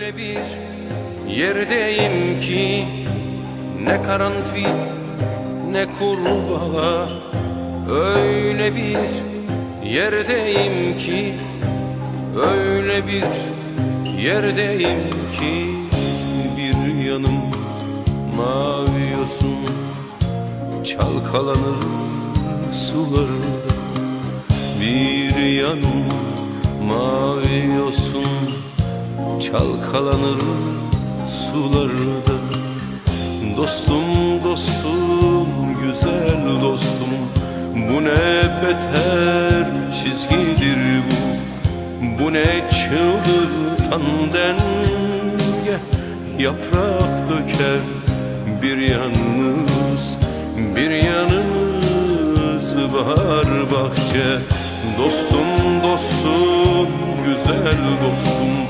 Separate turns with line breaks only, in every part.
Öyle bir yerdeyim ki ne karanfil ne kurbağa Öyle bir yerdeyim ki öyle bir yerdeyim ki bir yanım mavi yosun çalkalanır sularda bir yanım mavi yosun çalkalanır sularda. Dostum dostum güzel dostum. Bu ne beter çizgidir bu. Bu ne çıldırtan denge. Yaprak döker bir yanımız. Bir yanımız bahar bahçe. Dostum dostum güzel dostum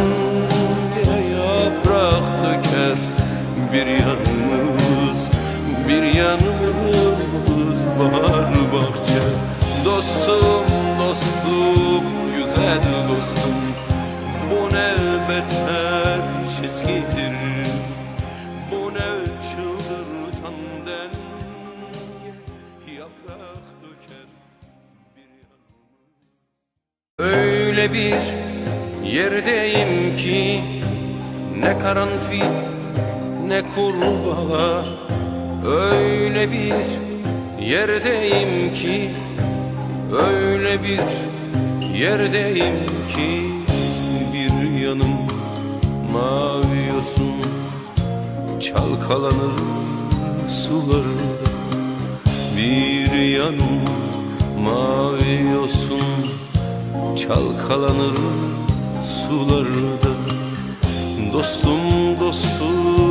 bir yanımız Bir yanımız bahar bahçe. Dostum dostum güzel dostum Bu ne beter çizgidir. Bu ne çıldırtan denge Yaprak döker Öyle bir yerdeyim ki ne karanfil ne kurbağa Öyle bir yerdeyim ki öyle bir yerdeyim ki. Bir yanım mavi yosun çalkalanır sularda bir yanım mavi yosun çalkalanır sularda Dostum dostum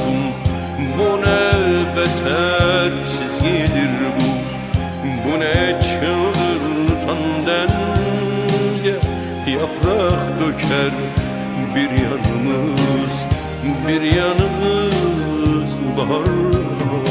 yaprak döker Bir yanımız, bir yanımız bahar